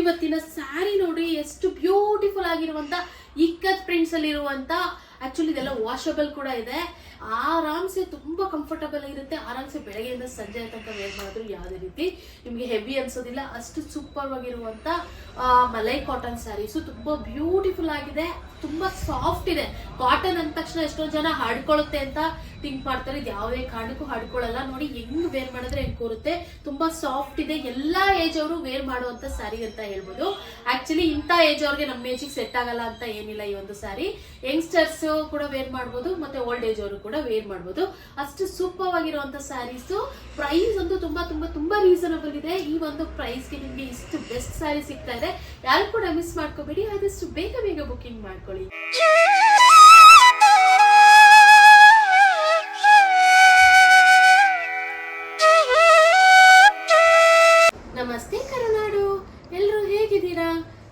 ಇವತ್ತಿನ ಸ್ಯಾರಿ ನೋಡಿ ಎಷ್ಟು ಬ್ಯೂಟಿಫುಲ್ ಆಗಿರುವಂತ ಇಕ್ಕತ್ ಪ್ರಿಂಟ್ಸ್ ಅಲ್ಲಿ ಇರುವಂತ ಆಕ್ಚುಲಿ ಇದೆಲ್ಲ ವಾಷಬಲ್ ಕೂಡ ಇದೆ. ಆರಾಮ್ಸೆ ತುಂಬಾ ಕಂಫರ್ಟಬಲ್ ಇರುತ್ತೆ ಆರಾಮ್ಸೆ ಬೆಳಗ್ಗೆಯಿಂದ ಸಂಜೆ ತನಕ ವೇರ್ ಮಾಡಿದ್ರು ಯಾವುದೇ ರೀತಿ ನಿಮಗೆ ಹೆವಿ ಅನ್ಸೋದಿಲ್ಲ. ಅಷ್ಟು ಸೂಪರ್ ಆಗಿರುವಂತ ಮಲೈ ಕಾಟನ್ ಸ್ಯಾರೀಸು ತುಂಬಾ ಬ್ಯೂಟಿಫುಲ್ ಆಗಿದೆ. ತುಂಬಾ ಸಾಫ್ಟ್ ಇದೆ. ಕಾಟನ್ ಅಂದ ತಕ್ಷಣ ಎಷ್ಟೊಂದು ಜನ ಹಾಡ್ಕೊಳ್ಳುತ್ತೆ ಅಂತ ಥಿಂಕ್ ಮಾಡ್ತಾರೆ. ಇದು ಯಾವುದೇ ಕಾರಣಕ್ಕೂ ಹಾಡ್ಕೊಳ್ಳಲ್ಲ. ನೋಡಿ ಹೆಂಗ್ ವೇರ್ ಮಾಡಿದ್ರೆ ಹೆಂಗ್ ಕೂರುತ್ತೆ. ತುಂಬಾ ಸಾಫ್ಟ್ ಇದೆ. ಎಲ್ಲಾ ಏಜ್ ಅವರು ವೇರ್ ಮಾಡುವಂತ ಸ್ಯಾರಿ ಅಂತ ಹೇಳ್ಬೋದು. ಆಕ್ಚುಲಿ ಇಂಥ ಏಜ್ ಅವ್ರಿಗೆ ನಮ್ಮ ಏಜಿಗೆ ಸೆಟ್ ಆಗಲ್ಲ ಅಂತ ಏನಿಲ್ಲ ಈ ಒಂದು ಸ್ಯಾರಿ ಯಂಗ್ಸ್ಟರ್ಸ್ ಕೂಡ ವೇರ್ ಮಾಡ್ಬೋದು, ಮತ್ತೆ ಓಲ್ಡ್ ಏಜ್ ಅವರು ಕೂಡ ವೇರ್ ಮಾಡ್ಬೋದು. ಅಷ್ಟು ಸೂಪರ್ ಆಗಿರುವಂತ ಸ್ಯಾರೀಸ್ ಪ್ರೈಸ್ ಅಂತೂ ತುಂಬಾ ತುಂಬಾ ತುಂಬಾ ರೀಸನಬಲ್ ಇದೆ. ಈ ಒಂದು ಪ್ರೈಸ್ಗೆ ನಿಮ್ಗೆ ಇಷ್ಟು ಬೆಸ್ಟ್ ಸ್ಯಾರಿ ಸಿಗ್ತಾ ಇದೆ. ಯಾರು ಕೂಡ ಮಿಸ್ ಮಾಡ್ಕೋಬೇಡಿ. ಆದಷ್ಟು ಬೇಗ ಬೇಗ ಬುಕಿಂಗ್ ಮಾಡ್ಕೊಳ್ಳಿ. ನಮಸ್ತೆ ಕರುನಾಡು. ಎಲ್ಲರೂ ಹೇಗಿದ್ದೀರಾ?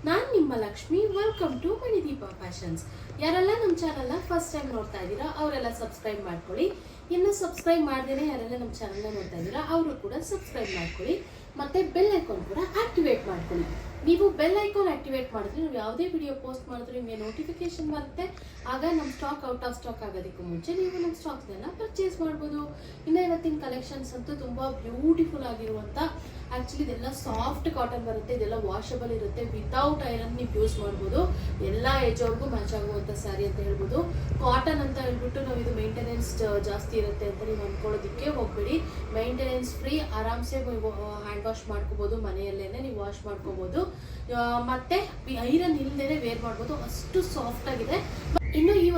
ನಾನು ನಿಮ್ಮ Lakshmi. Welcome to Manideepa fashions ಯಾರೆಲ್ಲ ನಮ್ಮ ಚಾನಲ್ನ ಫಸ್ಟ್ ಟೈಮ್ ನೋಡ್ತಾ ಇದ್ದೀರಾ, ಅವರೆಲ್ಲ ಸಬ್ಸ್ಕ್ರೈಬ್ ಮಾಡ್ಕೊಳ್ಳಿ. ಇನ್ನು ಸಬ್ಸ್ಕ್ರೈಬ್ ಮಾಡ್ದೇನೆ ಯಾರೆಲ್ಲ ನಮ್ಮ ಚಾನಲ್ನ ನೋಡ್ತಾ ಇದ್ದೀರಾ, ಅವರು ಕೂಡ ಸಬ್ಸ್ಕ್ರೈಬ್ ಮಾಡ್ಕೊಳ್ಳಿ. ಮತ್ತೆ ಬೆಲ್ ಐಕಾನ್ ಕೂಡ ಆಕ್ಟಿವೇಟ್ ಮಾಡ್ಕೊಳ್ಳಿ. ನೀವು ಬೆಲ್ ಐಕಾನ್ ಆಕ್ಟಿವೇಟ್ ಮಾಡಿದ್ರೆ ನೀವು ಯಾವುದೇ ವಿಡಿಯೋ ಪೋಸ್ಟ್ ಮಾಡಿದ್ರೆ ನಿಮಗೆ ನೋಟಿಫಿಕೇಶನ್ ಬರುತ್ತೆ. ಆಗ ನಮ್ಮ ಸ್ಟಾಕ್ ಔಟ್ ಆಫ್ ಸ್ಟಾಕ್ ಆಗೋದಕ್ಕೂ ಮುಂಚೆ ನೀವು ನಮ್ಮ ಸ್ಟಾಕ್ಸ್ನೆಲ್ಲ ಪರ್ಚೇಸ್ ಮಾಡ್ಬೋದು. ಇನ್ನು ಇವತ್ತಿನ ಕಲೆಕ್ಷನ್ಸ್ ಅಂತೂ ತುಂಬ ಬ್ಯೂಟಿಫುಲ್ ಆಗಿರುವಂಥ ಆ್ಯಕ್ಚುಲಿ ಇದೆಲ್ಲ ಸಾಫ್ಟ್ ಕಾಟನ್ ಬರುತ್ತೆ, ಇದೆಲ್ಲ ವಾಷಬಲ್ ಇರುತ್ತೆ. ವಿತೌಟ್ ಐರನ್ ನೀವು ಯೂಸ್ ಮಾಡ್ಬೋದು. ಎಲ್ಲ ಏಜ್ ಅವ್ರಿಗೂ ಮ್ಯಾಚ್ ಆಗುವಂಥ ಸ್ಯಾರಿ ಅಂತ ಹೇಳ್ಬೋದು. ಕಾಟನ್ ಅಂತ ಹೇಳ್ಬಿಟ್ಟು ನಾವು ಇದು ಮೇಂಟೆನೆನ್ಸ್ ಜಾಸ್ತಿ ಇರುತ್ತೆ ಅಂತ ನೀವು ಅಂದ್ಕೊಳ್ಳೋದಕ್ಕೆ ಹೋಗ್ಬೇಡಿ. ಮೇಂಟೆನೆನ್ಸ್ ಫ್ರೀ ಆರಾಮ್ಸೆ ಹ್ಯಾಂಡ್ ವಾಶ್ ಮಾಡ್ಕೋಬೋದು, ಮನೆಯಲ್ಲೇನೆ ನೀವು ವಾಶ್ ಮಾಡ್ಕೋಬೋದು. ಮತ್ತು ಐರನ್ ಇಲ್ಲದೇ ವೇರ್ ಮಾಡ್ಬೋದು. ಅಷ್ಟು ಸಾಫ್ಟ್ ಆಗಿದೆ.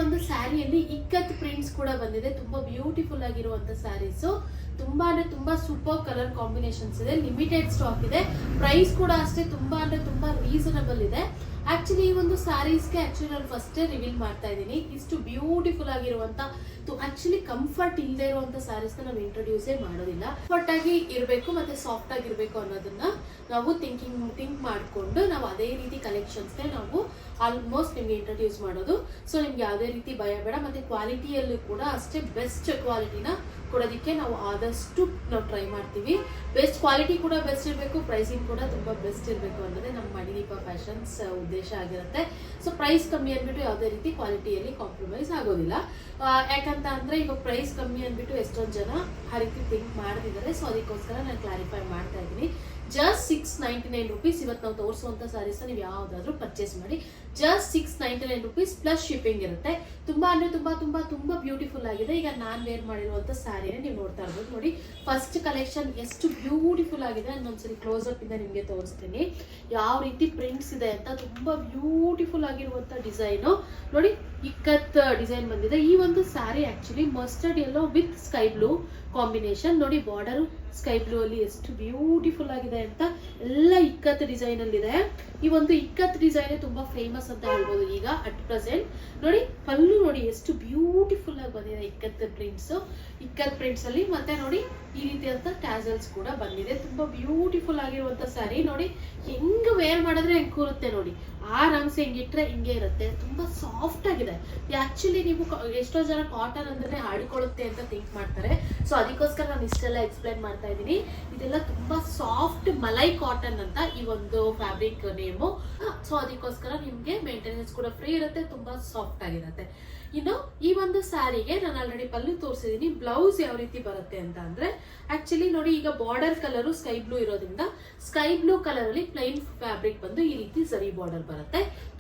ಒಂದು ಸ್ಯಾರಿಯಲ್ಲಿ ಇಕ್ಕತ್ ಪ್ರಿಂಟ್ಸ್ ಕೂಡ ಬಂದಿದೆ. ತುಂಬಾ ಬ್ಯೂಟಿಫುಲ್ ಆಗಿರುವಂತ ಸ್ಯಾರೀಸು ತುಂಬಾ ಅಂದ್ರೆ ತುಂಬಾ ಸೂಪರ್ ಕಲರ್ ಕಾಂಬಿನೇಷನ್ಸ್ ಇದೆ. ಲಿಮಿಟೆಡ್ ಸ್ಟಾಕ್ ಇದೆ. ಪ್ರೈಸ್ ಕೂಡ ಅಷ್ಟೇ ತುಂಬಾ ಅಂದ್ರೆ ತುಂಬಾ ರೀಸನಬಲ್ ಇದೆ. ಆಕ್ಚುಲಿ ಈ ಒಂದು ಸ್ಯಾರೀಸ್ಗೆ ಆಕ್ಚುಲಿ ನಾನು ಫಸ್ಟೇ ರಿವೀಲ್ ಮಾಡ್ತಾ ಇದ್ದೀನಿ. ಇಷ್ಟು ಬ್ಯೂಟಿಫುಲ್ ಆಗಿರುವಂತ ಆಕ್ಚುಲಿ ಕಂಫರ್ಟ್ ಇಲ್ಲದೆ ಇರುವಂತ ಸ್ಯಾರೀಸ್ನ ನಾವು ಇಂಟ್ರೊಡ್ಯೂಸೇ ಮಾಡೋದಿಲ್ಲ. ಕಂಫರ್ಟ್ ಆಗಿ ಇರಬೇಕು ಮತ್ತೆ ಸಾಫ್ಟ್ ಆಗಿರ್ಬೇಕು ಅನ್ನೋದನ್ನ ನಾವು ಥಿಂಕಿಂಗ್ ಥಿಂಕ್ ಮಾಡಿಕೊಂಡು ನಾವು ಅದೇ ರೀತಿ ಕಲೆಕ್ಷನ್ಸ್ ನಾವು ಆಲ್ಮೋಸ್ಟ್ ನಿಮ್ಗೆ ಇಂಟ್ರೊಡ್ಯೂಸ್ ಮಾಡೋದು. ಸೊ ನಿಮ್ಗೆ ಯಾವುದೇ ರೀತಿ ಭಯ ಬೇಡ, ಮತ್ತೆ ಕ್ವಾಲಿಟಿಯಲ್ಲೂ ಕೂಡ ಅಷ್ಟೇ ಬೆಸ್ಟ್ ಕ್ವಾಲಿಟಿನ ಕೊಡೋದಕ್ಕೆ ನಾವು ಆದಷ್ಟು ನಾವು ಟ್ರೈ ಮಾಡ್ತೀವಿ. ಬೆಸ್ಟ್ ಕ್ವಾಲಿಟಿ ಕೂಡ ಬೆಸ್ಟ್ ಇರಬೇಕು ಪ್ರೈಸಿಂಗ್ ಕೂಡ ತುಂಬ ಬೆಸ್ಟ್ ಇರಬೇಕು ಅನ್ನೋದೇ ನಮ್ಮ ಮಣಿದೀಪ ಫ್ಯಾಷನ್ಸ್ ಉದ್ದೇಶ ಆಗಿರುತ್ತೆ. ಸೊ ಪ್ರೈಸ್ ಕಮ್ಮಿ ಅಂದ್ಬಿಟ್ಟು ಯಾವುದೇ ರೀತಿ ಕ್ವಾಲಿಟಿಯಲ್ಲಿ ಕಾಂಪ್ರಮೈಸ್ ಆಗೋದಿಲ್ಲ. ಯಾಕಂತ ಅಂದರೆ ಈಗ ಪ್ರೈಸ್ ಕಮ್ಮಿ ಅಂದ್ಬಿಟ್ಟು ಎಷ್ಟೊಂದು ಜನ ಆ ರೀತಿ ಥಿಂಕ್ ಮಾಡ್ತಿದ್ದಾರೆ. ಸೊ ಅದಕ್ಕೋಸ್ಕರ ನಾನು ಕ್ಲಾರಿಫೈ ಮಾಡ್ತಾ ಇದ್ದೀನಿ. Just six ninety nine rupees ಇವತ್ತು ನಾವು ತೋರಿಸುವಂಥ ಸ್ಯಾರೀಸ್ನ ನೀವು ಯಾವುದಾದ್ರೂ ಪರ್ಚೇಸ್ ಮಾಡಿ. Just six ninety nine rupees plus shipping ಇರುತ್ತೆ. ತುಂಬಾ ಅಂದ್ರೆ ತುಂಬಾ ತುಂಬಾ ತುಂಬಾ ಬ್ಯೂಟಿಫುಲ್ ಆಗಿದೆ. ಈಗ ನಾನು ವೇರ್ ಮಾಡಿರುವಂಥ ಸ್ಯಾರಿನ ನೀವು ನೋಡ್ತಾ ಇರ್ಬೋದು ನೋಡಿ. ಫಸ್ಟ್ ಕಲೆಕ್ಷನ್ ಎಷ್ಟು ಬ್ಯೂಟಿಫುಲ್ ಆಗಿದೆ. ಇನ್ನೊಂದ್ಸರಿ ಕ್ಲೋಸ್ ಅಪ್ ಇಂದ ನಿಮಗೆ ತೋರಿಸ್ತೀನಿ. ಯಾವ ರೀತಿ ಪ್ರಿಂಟ್ಸ್ ಇದೆ ಅಂತ ತುಂಬಾ ಬ್ಯೂಟಿಫುಲ್ ಆಗಿರುವಂಥ ಡಿಸೈನು ನೋಡಿ ಇಕ್ಕತ್ ಡಿಸೈನ್ ಬಂದಿದೆ. ಈ ಒಂದು saree actually mustard yellow with sky blue combination ನೋಡಿ ಬಾರ್ಡರ್ ಸ್ಕೈ ಬ್ಲೂ ಅಲ್ಲಿ ಎಷ್ಟು ಬ್ಯೂಟಿಫುಲ್ ಆಗಿದೆ ಅಂತ ಎಲ್ಲ ಇಕ್ಕತ್ ಡಿಸೈನ್ ಅಲ್ಲಿ ಇದೆ ಈ ಒಂದು ಇಕ್ಕತ್ ಡಿಸೈನ್ ತುಂಬಾ ಫೇಮಸ್ ಅಂತ ಹೇಳ್ಬೋದು ಈಗ ಅಟ್ ಪ್ರೆಸೆಂಟ್ ನೋಡಿ ಕಲ್ಲು ನೋಡಿ, ಎಷ್ಟು ಬ್ಯೂಟಿಫುಲ್ ಆಗಿ ಬಂದಿದೆ ಇಕ್ಕತ್ ಪ್ರಿಂಟ್ಸ್ ಇಕ್ಕತ್ ಪ್ರಿಂಟ್ಸ್ ಅಲ್ಲಿ ಮತ್ತೆ ನೋಡಿ, ಈ ರೀತಿಯಾದ ಟ್ಯಾಸಲ್ಸ್ ಕೂಡ ಬಂದಿದೆ. ತುಂಬಾ ಬ್ಯೂಟಿಫುಲ್ ಆಗಿರುವಂತ ಸ್ಯಾರಿ ನೋಡಿ, ಹೆಂಗ್ ವೇರ್ ಮಾಡಿದ್ರೆ ಹೆಂಗ್ ಕೂರುತ್ತೆ ನೋಡಿ. ಆರಾಮ್ಸೆ ಹಿಂಗಿಟ್ರೆ ಹಿಂಗೆ ಇರುತ್ತೆ. ತುಂಬಾ ಸಾಫ್ಟ್ ಆಗಿದೆ. ಆಕ್ಚುಲಿ ನೀವು ಎಷ್ಟೋ ಜನ ಕಾಟನ್ ಅಂದ್ರೆ ಹಾಡಿಕೊಳ್ಳುತ್ತೆ ಅಂತ ಥಿಂಕ್ ಮಾಡ್ತಾರೆ. ಸೊ ಅದಕ್ಕೋಸ್ಕರ ನಾನು ಇಷ್ಟೆಲ್ಲ ಎಕ್ಸ್ಪ್ಲೈನ್ ಮಾಡ್ತಾ ಇದ್ದೀನಿ. ಇದೆಲ್ಲ ತುಂಬಾ ಸಾಫ್ಟ್ ಮಲೈ ಕಾಟನ್ ಅಂತ ಈ ಒಂದು ಫ್ಯಾಬ್ರಿಕ್ ನೇಮು ಸೊ ಅದಕ್ಕೋಸ್ಕರ ನಿಮಗೆ ಮೇಂಟೆನೆನ್ಸ್ ಕೂಡ ಫ್ರೀ ಇರುತ್ತೆ, ತುಂಬಾ ಸಾಫ್ಟ್ ಆಗಿರುತ್ತೆ. ಇನ್ನು ಈ ಒಂದು ಸ್ಯಾರಿಗೆ ನಾನು ಆಲ್ರೆಡಿ ಪಲ್ಲು ತೋರಿಸಿದೀನಿ. ಬ್ಲೌಸ್ ಯಾವ ರೀತಿ ಬರುತ್ತೆ ಅಂತ ಅಂದ್ರೆ ಆಕ್ಚುಲಿ ನೋಡಿ ಈಗ ಬಾರ್ಡರ್ ಕಲರು ಸ್ಕೈ ಬ್ಲೂ ಇರೋದ್ರಿಂದ ಸ್ಕೈ ಬ್ಲೂ ಕಲರ್ ಅಲ್ಲಿ ಪ್ಲೈನ್ ಫ್ಯಾಬ್ರಿಕ್ ಬಂದು ಈ ರೀತಿ ಸರಿ ಬಾರ್ಡರ್ ಬರುತ್ತೆ.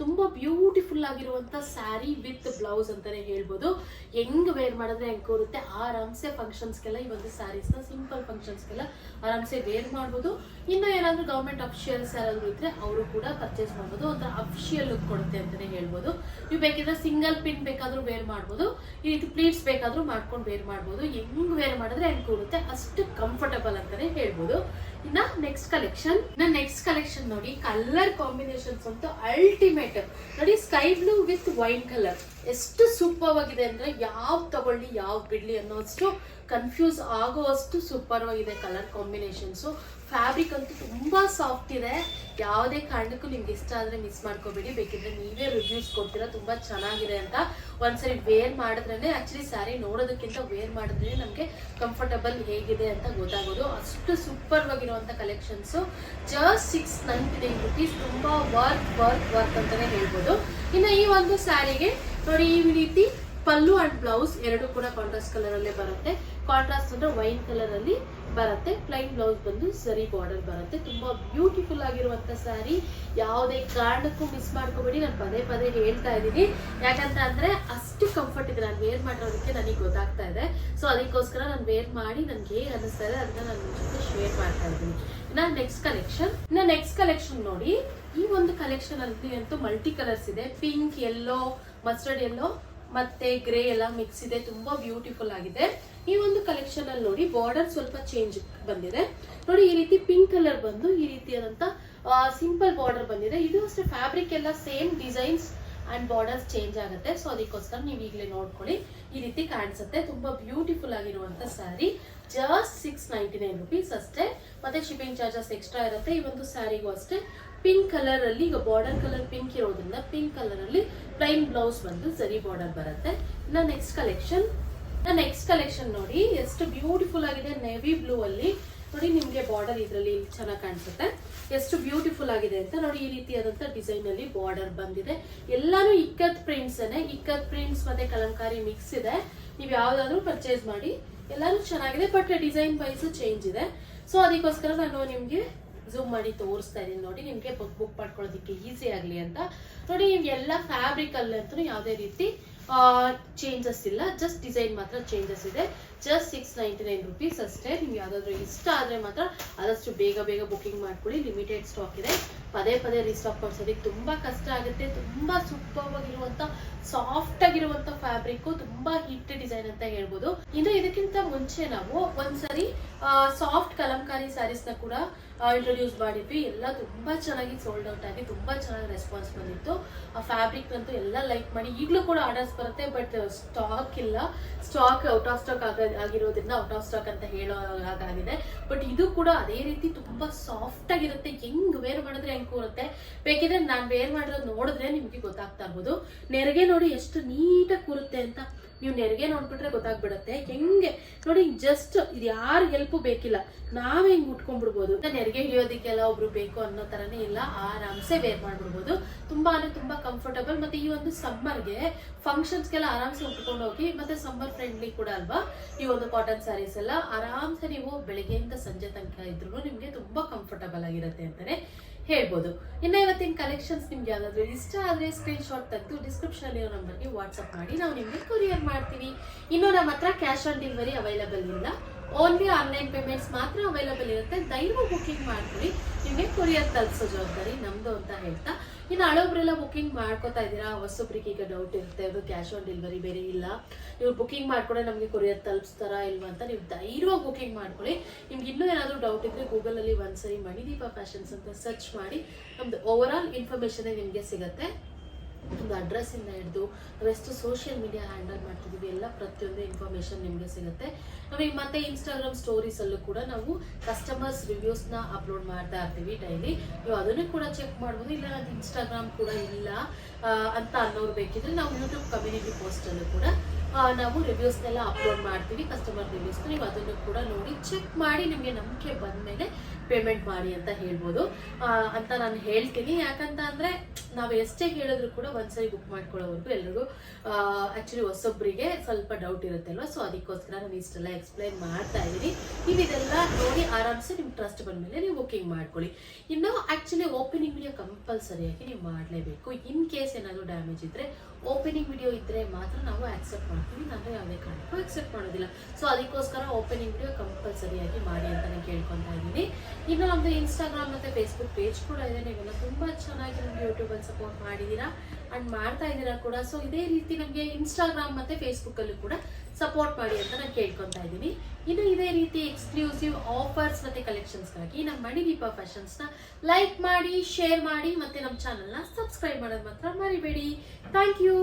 ತುಂಬಾ ಬ್ಯೂಟಿಫುಲ್ ಆಗಿರುವಂತ ಸ್ಯಾರಿ ವಿತ್ ಬ್ಲೌಸ್ ಅಂತಾನೆ ಹೇಳ್ಬೋದು. ಹೆಂಗ್ ವೇರ್ ಮಾಡಿದ್ರೆ ಹೆಂಗ್ ಕೂರುತ್ತೆ ಆರಾಮ್ಸೆ ಫಂಕ್ಷನ್ಸ್ಗೆಲ್ಲ ಈ ಒಂದು ನ ಸಿಂಪಲ್ ಫಂಕ್ಷನ್ಸ್ಗೆಲ್ಲ ಆರಾಮ್ಸೆ ವೇರ್ ಮಾಡ್ಬೋದು. ಇನ್ನು ಏನಾದ್ರು ಗೌರ್ಮೆಂಟ್ ಅಫಿಷಿಯಲ್ಸ್ ಯಾರಾದ್ರೂ ಇದ್ರೆ ಅವರು ಕೂಡ ಪರ್ಚೇಸ್ ಮಾಡ್ಬೋದು. ಒಂಥರ ಅಫಿಷಿಯಲ್ ಲುಕ್ ಕೊಡುತ್ತೆ ಅಂತಾನೆ ಹೇಳ್ಬೋದು. ನೀವು ಬೇಕಿದ್ರೆ ಸಿಂಗಲ್ ಪಿನ್ ಬೇಕಾದ್ರೂ ವೇರ್ ಮಾಡ್ಬೋದು. ಈ ರೀತಿ ಪ್ಲೀಟ್ಸ್ ಬೇಕಾದ್ರೂ ಮಾಡ್ಕೊಂಡು ವೇರ್ ಮಾಡ್ಬೋದು. ಹೆಂಗ್ ವೇರ್ ಮಾಡಿದ್ರೆ ಹೆಂಗ್ ಕೂರುತ್ತೆ ಅಷ್ಟು ಕಂಫರ್ಟಬಲ್ ಅಂತಾನೆ ಹೇಳ್ಬೋದು. ಇನ್ನ ನೆಕ್ಸ್ಟ್ ಕಲೆಕ್ಷನ್ ನನ್ನ ನೆಕ್ಸ್ಟ್ ಕಲೆಕ್ಷನ್ ನೋಡಿ ಕಲರ್ ಕಾಂಬಿನೇಷನ್ಸ್ ಅಂತೂ ಅಲ್ಟಿಮೇಟ್ ನೋಡಿ sky blue with wine colour ಎಷ್ಟು ಸೂಪರ್ ಆಗಿದೆ ಅಂದ್ರೆ ಯಾವ್ ತಗೊಳ್ಳಿ, ಯಾವ್ ಬಿಡ್ಲಿ ಅನ್ನೋಷ್ಟು ಕನ್ಫ್ಯೂಸ್ ಆಗೋ ಅಷ್ಟು ಸೂಪರ್ ಆಗಿದೆ ಕಲರ್ ಕಾಂಬಿನೇಷನ್ಸ್ ಫ್ಯಾಬ್ರಿಕ್ ಅಂತೂ ತುಂಬಾ ಸಾಫ್ಟ್ ಇದೆ. ಯಾವುದೇ ಕಾರಣಕ್ಕೂ ನಿಮ್ಗೆ ಇಷ್ಟ ಆದರೆ ಮಿಸ್ ಮಾಡ್ಕೋಬೇಡಿ. ಬೇಕಿದ್ರೆ ನೀವೇ ರಿವ್ಯೂಸ್ ಕೊಡ್ತೀರಾ. ತುಂಬಾ ಚೆನ್ನಾಗಿದೆ ಅಂತ ಒಂದ್ಸರಿ ವೇರ್ ಮಾಡಿದ್ರೇನೆ ಆಕ್ಚುಲಿ ಸ್ಯಾರಿ ನೋಡೋದಕ್ಕಿಂತ ವೇರ್ ಮಾಡಿದ್ರೆ ನಮಗೆ ಕಂಫರ್ಟಬಲ್ ಹೇಗಿದೆ ಅಂತ ಗೊತ್ತಾಗೋದು. ಅಷ್ಟು ಸೂಪರ್ ಆಗಿರುವಂಥ collections just six ninety nine rupees ತುಂಬಾ ವರ್ಕ್ ವರ್ಕ್ ವರ್ಕ್ ಅಂತಾನೆ ಹೇಳ್ಬೋದು. ಇನ್ನು ಈ ಒಂದು ಸ್ಯಾರಿಗೆ ನೋಡಿ ಈ ರೀತಿ ಪಲ್ಲು ಅಂಡ್ ಬ್ಲೌಸ್ ಎರಡು ಕೂಡ ಕಾಂಟ್ರಾಸ್ಟ್ ಕಲರ್ ಅಲ್ಲೇ ಬರುತ್ತೆ. ಕಾಂಟ್ರಾಸ್ಟ್ ಅಂದ್ರೆ ವೈನ್ ಕಲರ್ ಅಲ್ಲಿ ಬರುತ್ತೆ. ಪ್ಲೈನ್ ಬ್ಲೌಸ್ ಬಂದು ಸರಿ ಬಾರ್ಡರ್ ಬರುತ್ತೆ. ತುಂಬಾ ಬ್ಯೂಟಿಫುಲ್ ಆಗಿರುವಂತ ಸ್ಯಾರಿ ಯಾವುದೇ ಕಾರಣಕ್ಕೂ ಮಿಸ್ ಮಾಡ್ಕೋಬೇಡಿ. ನಾನು ಪದೇ ಪದೇ ಹೇಳ್ತಾ ಇದ್ದೀನಿ. ಯಾಕಂತ ಅಂದ್ರೆ ಅಷ್ಟು ಕಂಫರ್ಟ್ ಇದೆ. ನಾನು ವೇರ್ ಮಾಡಿರೋದಕ್ಕೆ ನನಗೆ ಗೊತ್ತಾಗ್ತಾ ಇದೆ. ಸೊ ಅದಕ್ಕೋಸ್ಕರ ನಾನು ವೇರ್ ಮಾಡಿ ನನ್ಗೆ ಹೇಗೆ ಅನಿಸ್ತಾ ಇದೆ ಅದನ್ನ ನಾನು ಜೊತೆ ಶೇರ್ ಮಾಡ್ತಾ ಇದ್ದೀನಿ. ನಾನು ನೆಕ್ಸ್ಟ್ ಕಲೆಕ್ಷನ್ ನಾ ನೆಕ್ಸ್ಟ್ ಕಲೆಕ್ಷನ್ ನೋಡಿ. ಈ ಒಂದು ಕಲೆಕ್ಷನ್ ಅಂತೂ ಮಲ್ಟಿ ಕಲರ್ಸ್ ಇದೆ. ಪಿಂಕ್ ಯೆಲ್ಲೋ ಮಸ್ಟರ್ಡ್ ಯೆಲ್ಲೋ ಮತ್ತೆ ಗ್ರೇ ಎಲ್ಲ ಮಿಕ್ಸ್ ಇದೆ, ತುಂಬಾ ಬ್ಯೂಟಿಫುಲ್ ಆಗಿದೆ. ಈ ಒಂದು ಕಲೆಕ್ಷನ್ ಅಲ್ಲಿ ನೋಡಿ ಬಾರ್ಡರ್ ಸ್ವಲ್ಪ ಚೇಂಜ್ ಬಂದಿದೆ. ನೋಡಿ ಈ ರೀತಿ ಪಿಂಕ್ ಕಲರ್ ಬಂದು ಈ ರೀತಿಯಾದಂತ ಸಿಂಪಲ್ ಬಾರ್ಡರ್ ಬಂದಿದೆ. ಇದು ಅಷ್ಟೇ ಫ್ಯಾಬ್ರಿಕ್ ಎಲ್ಲ same designs and borders change ಆಗುತ್ತೆ. ಸೊ ಅದಕ್ಕೋಸ್ಕರ ನೀವು ಈಗಲೇ ನೋಡ್ಕೊಳ್ಳಿ. ಈ ರೀತಿ ಕಾಣಿಸುತ್ತೆ. ತುಂಬಾ ಬ್ಯೂಟಿಫುಲ್ ಆಗಿರುವಂತ saree just six ninety nine rupees ಅಷ್ಟೇ. ಮತ್ತೆ ಶಿಪ್ಪಿಂಗ್ ಚಾರ್ಜಸ್ ಎಕ್ಸ್ಟ್ರಾ ಇರುತ್ತೆ. ಈ ಒಂದು ಸ್ಯಾರಿಗೂ ಅಷ್ಟೇ. ಪಿಂಕ್ ಕಲರ್ ಅಲ್ಲಿ, ಈಗ ಬಾರ್ಡರ್ ಕಲರ್ ಪಿಂಕ್ ಇರೋದ್ರಿಂದ ಪಿಂಕ್ ಕಲರ್ ಅಲ್ಲಿ ಪ್ಲೈನ್ ಬ್ಲೌಸ್ ಬಂದು ಸರಿ ಬಾರ್ಡರ್ ಬರುತ್ತೆ. ಇನ್ನು ನೆಕ್ಸ್ಟ್ ಕಲೆಕ್ಷನ್ ನೆಕ್ಸ್ಟ್ ಕಲೆಕ್ಷನ್ ನೋಡಿ, ಎಷ್ಟು ಬ್ಯೂಟಿಫುಲ್ ಆಗಿದೆ ನೇವಿ ಬ್ಲೂ ಅಲ್ಲಿ. ನೋಡಿ ನಿಮಗೆ ಬಾರ್ಡರ್ ಇದರಲ್ಲಿ ಚೆನ್ನಾಗಿ ಕಾಣಿಸುತ್ತೆ. ಎಷ್ಟು ಬ್ಯೂಟಿಫುಲ್ ಆಗಿದೆ ಅಂತ ನೋಡಿ ಈ ರೀತಿಯಾದಂಥ ಡಿಸೈನ್ ಅಲ್ಲಿ ಬಾರ್ಡರ್ ಬಂದಿದೆ. ಎಲ್ಲಾನು ಇಕ್ಕತ್ ಪ್ರಿಂಟ್ಸ್ ಇಕ್ಕತ್ ಪ್ರಿಂಟ್ಸ್ ಮತ್ತೆ ಕಲಂಕಾರಿ ಮಿಕ್ಸ್ ಇದೆ. ನೀವು ಯಾವ್ದಾದ್ರು ಪರ್ಚೇಸ್ ಮಾಡಿ, ಎಲ್ಲಾನು ಚೆನ್ನಾಗಿದೆ ಬಟ್ ಡಿಸೈನ್ ವೈಸ್ ಚೇಂಜ್ ಇದೆ. ಸೊ ಅದಕ್ಕೋಸ್ಕರ ನಾನು ನಿಮ್ಗೆ ಝೂಮ್ ಮಾಡಿ ತೋರಿಸ್ತಾ ಇದೀನಿ ನೋಡಿ, ನಿಮಗೆ ಬುಕ್ ಬುಕ್ ಮಾಡ್ಕೊಳ್ಳೋದಕ್ಕೆ ಈಸಿ ಆಗಲಿ ಅಂತ. ನೋಡಿ ನಿಮ್ಗೆ ಎಲ್ಲ ಫ್ಯಾಬ್ರಿಕಲ್ಲಂತೂ ಯಾವುದೇ ರೀತಿ ಚೇಂಜಸ್ ಇಲ್ಲ. ಜಸ್ಟ್ ಡಿಸೈನ್ ಮಾತ್ರ ಚೇಂಜಸ್ ಇದೆ. Just six ninety nine rupees ಅಷ್ಟೇ. ನಿಮ್ಗೆ ಯಾವ್ದಾದ್ರು ಇಷ್ಟ ಆದ್ರೆ ಮಾತ್ರ ಆದಷ್ಟು ಬೇಗ ಬೇಗ ಬುಕಿಂಗ್ ಮಾಡ್ಕೊಳ್ಳಿ ಲಿಮಿಟೆಡ್ ಸ್ಟಾಕ್ ಇದೆ. ಪದೇ ಪದೇ ರೀಸ್ಟಾಕ್ ಮಾಡ್ಸೋದಕ್ಕೆ ತುಂಬಾ ಕಷ್ಟ ಆಗುತ್ತೆ. ತುಂಬಾ ಸೂಪರ್ ಆಗಿರುವಂತ ಸಾಫ್ಟ್ ಆಗಿರುವಂಥ ಫ್ಯಾಬ್ರಿಕ್ಕು ತುಂಬಾ ಹಿಟ್ ಡಿಸೈನ್ ಅಂತ ಹೇಳ್ಬೋದು. ಇನ್ನು ಇದಕ್ಕಿಂತ ಮುಂಚೆ ನಾವು ಒಂದ್ಸರಿ ಸಾಫ್ಟ್ ಕಲಂಕಾರಿ ಸ್ಯಾರೀಸ್ನ ಕೂಡ ಇಂಟ್ರೊಡ್ಯೂಸ್ ಮಾಡಿದ್ವಿ. ಎಲ್ಲ ತುಂಬಾ ಚೆನ್ನಾಗಿ ಸೋಲ್ಡ್ ಔಟ್ ಆಗಿ ತುಂಬಾ ಚೆನ್ನಾಗಿ ರೆಸ್ಪಾನ್ಸ್ ಬಂದಿತ್ತು. ಆ ಫ್ಯಾಬ್ರಿಕ್ ಅಂತೂ ಎಲ್ಲ ಲೈಕ್ ಮಾಡಿ ಈಗಲೂ ಕೂಡ ಆರ್ಡರ್ಸ್ ಬರುತ್ತೆ ಬಟ್ ಸ್ಟಾಕ್ ಇಲ್ಲ. ಸ್ಟಾಕ್ ಔಟ್ ಆಫ್ ಸ್ಟಾಕ್ ಆಗ ಆಗಿರೋದ್ರಿಂದ ಔಟ್ ಆಫ್ ಸ್ಟಾಕ್ ಅಂತ ಹೇಳೋ ಹಾಗಾಗಿದೆ. ಬಟ್ ಇದು ಕೂಡ ಅದೇ ರೀತಿ ತುಂಬಾ ಸಾಫ್ಟ್ ಆಗಿರುತ್ತೆ. ಹೆಂಗ್ ವೇರ್ ಮಾಡಿದ್ರೆ ಹೆಂಗ್ ಕೂರುತ್ತೆ? ಬೇಕಿದ್ರೆ ನಾನ್ ವೇರ್ ಮಾಡಿರೋದು ನೋಡಿದ್ರೆ ನಿಮ್ಗೆ ಗೊತ್ತಾಗ್ತಾ ಇರ್ಬೋದು. ನೆರಿಗೆ ನೋಡಿ ಎಷ್ಟು ನೀಟಾಗಿ ಕೂರುತ್ತೆ ಅಂತ. ನೀವು ನೆರಿಗೆ ನೋಡ್ಬಿಟ್ರೆ ಗೊತ್ತಾಗ್ಬಿಡುತ್ತೆ. ಹೆಂಗೆ? ನೋಡಿ ಜಸ್ಟ್ ಇದು ಯಾರು ಹೆಲ್ಪ್ ಬೇಕಿಲ್ಲ. ನಾವೇ ಹಿಂಗ್ ಉಟ್ಕೊಂಡ್ಬಿಡ್ಬೋದು? ನೆರಿಗೆ ಹಿಡಿಯೋದಕ್ಕೆಲ್ಲ ಒಬ್ರು ಬೇಕು ಅನ್ನೋ ತರನೇ ಇಲ್ಲ. ಆರಾಮ್ಸೆ ವೇರ್ ಮಾಡ್ಬಿಡ್ಬೋದು. ತುಂಬಾ ಅಂದ್ರೆ ತುಂಬಾ ಕಂಫರ್ಟಬಲ್ ಮತ್ತೆ ಈ ಒಂದು ಸಮ್ಮರ್ಗೆ ಫಂಕ್ಷನ್ಸ್ಗೆಲ್ಲ ಆರಾಮ್ಸೆ ಉಟ್ಕೊಂಡು ಹೋಗಿ ಮತ್ತೆ ಸಮ್ಮರ್ ಫ್ರೆಂಡ್ಲಿ ಕೂಡ ಅಲ್ವಾ? ಈ ಒಂದು ಕಾಟನ್ ಸ್ಯಾರೀಸ್ ಎಲ್ಲ ಆರಾಮ್ಸೆ ನೀವು ಬೆಳಗ್ಗೆಯಿಂದ ಸಂಜೆ ತನಕ ಇದ್ರು ನಿಮ್ಗೆ ತುಂಬಾ ಕಂಫರ್ಟಬಲ್ ಆಗಿರುತ್ತೆ ಅಂತಾನೆ. ಹೇಳ್ಬೋದು. ಇನ್ನ ಇವತ್ತಿನ ಕಲೆಕ್ಷನ್ಸ್ ನಿಮ್ಗೆ ಯಾವ್ದಾದ್ರು ಇಷ್ಟ ಆದರೆ ಸ್ಕ್ರೀನ್ ಶಾಟ್ ತೆಗೆದು ಡಿಸ್ಕ್ರಿಪ್ಷನ್ ಇರೋ ನಂಬರ್ಗೆ ವಾಟ್ಸಪ್ ಮಾಡಿ. ನಾವು ನಿಮಗೆ ಕೊರಿಯರ್ ಮಾಡ್ತೀವಿ. ಇನ್ನು ನಮ್ಮ ಹತ್ರ ಕ್ಯಾಶ್ ಆನ್ ಡೆಲಿವರಿ ಅವೈಲಬಲ್ ಇಲ್ಲ. ಓನ್ಲಿ ಆನ್ಲೈನ್ ಪೇಮೆಂಟ್ಸ್ ಮಾತ್ರ ಅವೈಲಬಲ್ ಇರುತ್ತೆ. ದಯವು ಬುಕ್ಕಿಂಗ್ ಮಾಡ್ಕೊಳ್ಳಿ. ನಿಮಗೆ ಕೊರಿಯರ್ ತಲುಪಿಸೋ ಜವಾಬ್ದಾರಿ ನಮ್ದು ಅಂತ ಹೇಳ್ತಾ. ಇನ್ನು ಹಳೊಬ್ರೆಲ್ಲ ಬುಕ್ಕಿಂಗ್ ಮಾಡ್ಕೋತಾ ಇದ್ದೀರಾ? ಹೊಸೊಬ್ರಿಗೆ ಈಗ ಡೌಟ್ ಇರುತ್ತೆ. ಅದು ಕ್ಯಾಶ್ ಆನ್ ಡೆಲಿವರಿ ಬೇರೆ ಇಲ್ಲ. ನೀವು ಬುಕ್ಕಿಂಗ್ ಮಾಡ್ಕೊಂಡ್ರೆ ನಮಗೆ ಕೊರಿಯರ್ ತಲುಪಿಸ್ತಾರಾ ಇಲ್ವಾ ಅಂತ ನೀವು ಧೈರ್ಯವಾಗಿ ಬುಕ್ಕಿಂಗ್ ಮಾಡ್ಕೊಳ್ಳಿ. ನಿಮ್ಗೆ ಇನ್ನೂ ಏನಾದರೂ ಡೌಟ್ ಇದ್ದರೆ ಗೂಗಲಲ್ಲಿ ಒಂದ್ಸರಿ ಮಣಿದೀಪ ಫ್ಯಾಷನ್ಸ್ ಅಂತ ಸರ್ಚ್ ಮಾಡಿ. ನಮ್ದು ಓವರ್ ಆಲ್ ಇನ್ಫಾರ್ಮೇಷನೇ ನಿಮಗೆ ಸಿಗುತ್ತೆ. ಒಂದು ಅಡ್ರೆಸ್ ಇಂದ ಹಿಡಿದು ನಾವೆಷ್ಟು ಸೋಷಿಯಲ್ ಮೀಡಿಯಾ ಹ್ಯಾಂಡಲ್ ಮಾಡ್ತಿದೀವಿ ಎಲ್ಲ ಪ್ರತಿಯೊಂದು ಇನ್ಫಾರ್ಮೇಶನ್ ನಿಮಗೆ ಸಿಗುತ್ತೆ. ನಮಗೆ ಮತ್ತೆ ಇನ್ಸ್ಟಾಗ್ರಾಮ್ ಸ್ಟೋರೀಸ್ ಅಲ್ಲೂ ಕೂಡ ನಾವು ಕಸ್ಟಮರ್ಸ್ ರಿವ್ಯೂಸ್ನ ಅಪ್ಲೋಡ್ ಮಾಡ್ತಾ ಇರ್ತೀವಿ ಡೈಲಿ ನೀವು ಅದನ್ನು ಕೂಡ ಚೆಕ್ ಮಾಡ್ಬೋದು. ಇಲ್ಲ ಇನ್ಸ್ಟಾಗ್ರಾಮ್ ಕೂಡ ಇಲ್ಲ ಅಂತ ಅನ್ನೋರು ಬೇಕಿದ್ರೆ ನಾವು ಯೂಟ್ಯೂಬ್ ಕಮ್ಯುನಿಟಿ ಪೋಸ್ಟ್ ಅಲ್ಲೂ ಕೂಡ ನಾವು ರಿವ್ಯೂಸ್ನೆಲ್ಲ ಅಪ್ಲೋಡ್ ಮಾಡ್ತೀವಿ ಕಸ್ಟಮರ್ ರಿವ್ಯೂಸ್ ನೀವು ಅದನ್ನು ಕೂಡ ನೋಡಿ ಚೆಕ್ ಮಾಡಿ ನಿಮಗೆ ನಂಬಿಕೆ ಬಂದ್ಮೇಲೆ ಪೇಮೆಂಟ್ ಮಾಡಿ ಅಂತ ಹೇಳ್ಬೋದು. ಅಂತ ನಾನು ಹೇಳ್ತೀನಿ. ಯಾಕಂತ ಅಂದರೆ ನಾವು ಎಷ್ಟೇ ಹೇಳಿದ್ರು ಕೂಡ ಒಂದ್ಸರಿ ಬುಕ್ ಮಾಡ್ಕೊಳ್ಳೋವರೆಗೂ ಎಲ್ರಿಗೂ ಆ್ಯಕ್ಚುಲಿ ಹೊಸೊಬ್ಬರಿಗೆ ಸ್ವಲ್ಪ ಡೌಟ್ ಇರುತ್ತೆ ಅಲ್ವಾ ಸೊ ಅದಕ್ಕೋಸ್ಕರ ನಾನು ಇಷ್ಟೆಲ್ಲ ಎಕ್ಸ್ಪ್ಲೈನ್ ಮಾಡ್ತಾ ಇದ್ದೀನಿ. ನೀವು ಇದೆಲ್ಲ ನೋಡಿ ಆರಾಮ್ಸೆ ನಿಮ್ಮ ಟ್ರಸ್ಟ್ ಬಂದ್ಮೇಲೆ ನೀವು ಬುಕಿಂಗ್ ಮಾಡ್ಕೊಳ್ಳಿ. ಇನ್ನು ಆ್ಯಕ್ಚುಲಿ ಓಪನಿಂಗ್ ವಿಡಿಯೋ ಕಂಪಲ್ಸರಿಯಾಗಿ ನೀವು ಮಾಡಲೇಬೇಕು. ಇನ್ ಕೇಸ್ ಏನಾದರೂ ಡ್ಯಾಮೇಜ್ ಇದ್ರೆ ಓಪನಿಂಗ್ ವಿಡಿಯೋ ಇದ್ರೆ ಮಾತ್ರ ನಾವು ಆಕ್ಸೆಪ್ಟ್ ಮಾಡ್ತೀವಿ, ನಾವು ಯಾವುದೇ ಕಾರಣಕ್ಕೂ ಆಕ್ಸೆಪ್ಟ್ ಮಾಡೋದಿಲ್ಲ. ಸೊ ಅದಕ್ಕೋಸ್ಕರ ಓಪನಿಂಗ್ ವಿಡಿಯೋ ಕಂಪಲ್ಸರಿಯಾಗಿ ಮಾಡಿ ಅಂತಲೇ ಕೇಳ್ಕೊತಾ ಇದ್ದೀನಿ. ಇನ್ನು ನಮ್ಮದು ಇನ್ಸ್ಟಾಗ್ರಾಮ್ ಮತ್ತು ಫೇಸ್ಬುಕ್ ಪೇಜ್ ಕೂಡ ಇದೆ. ನೀವೆಲ್ಲ ತುಂಬ ಚೆನ್ನಾಗಿ ನಮ್ಗೆ ಯೂಟ್ಯೂಬಲ್ಲಿ ಸಪೋರ್ಟ್ ಮಾಡಿದ್ದೀರಾ. ಅಂಡ್ ಮಾಡ್ತಾ ಇದ್ದೀರಾ ಕೂಡ. ಸೊ ಇದೇ ರೀತಿ ನಮಗೆ ಇನ್ಸ್ಟಾಗ್ರಾಮ್ ಮತ್ತೆ ಫೇಸ್ಬುಕ್ ಅಲ್ಲೂ ಕೂಡ ಸಪೋರ್ಟ್ ಮಾಡಿ ಅಂತ ನಾನು ಕೇಳ್ಕೊತಾ ಇದ್ದೀನಿ. ಇನ್ನು ಇದೇ ರೀತಿ ಎಕ್ಸ್ಕ್ಲೂಸಿವ್ ಆಫರ್ಸ್ ಮತ್ತೆ ಕಲೆಕ್ಷನ್ಸ್ಗಾಗಿ ನಮ್ಮ ಮಣಿದೀಪ ಫ್ಯಾಷನ್ಸ್ನ ಲೈಕ್ ಮಾಡಿ ಶೇರ್ ಮಾಡಿ ಮತ್ತೆ ನಮ್ಮ ಚಾನಲ್ನ ಸಬ್ಸ್ಕ್ರೈಬ್ ಮಾಡೋದು ಮಾತ್ರ ಮರಿಬೇಡಿ. Thank you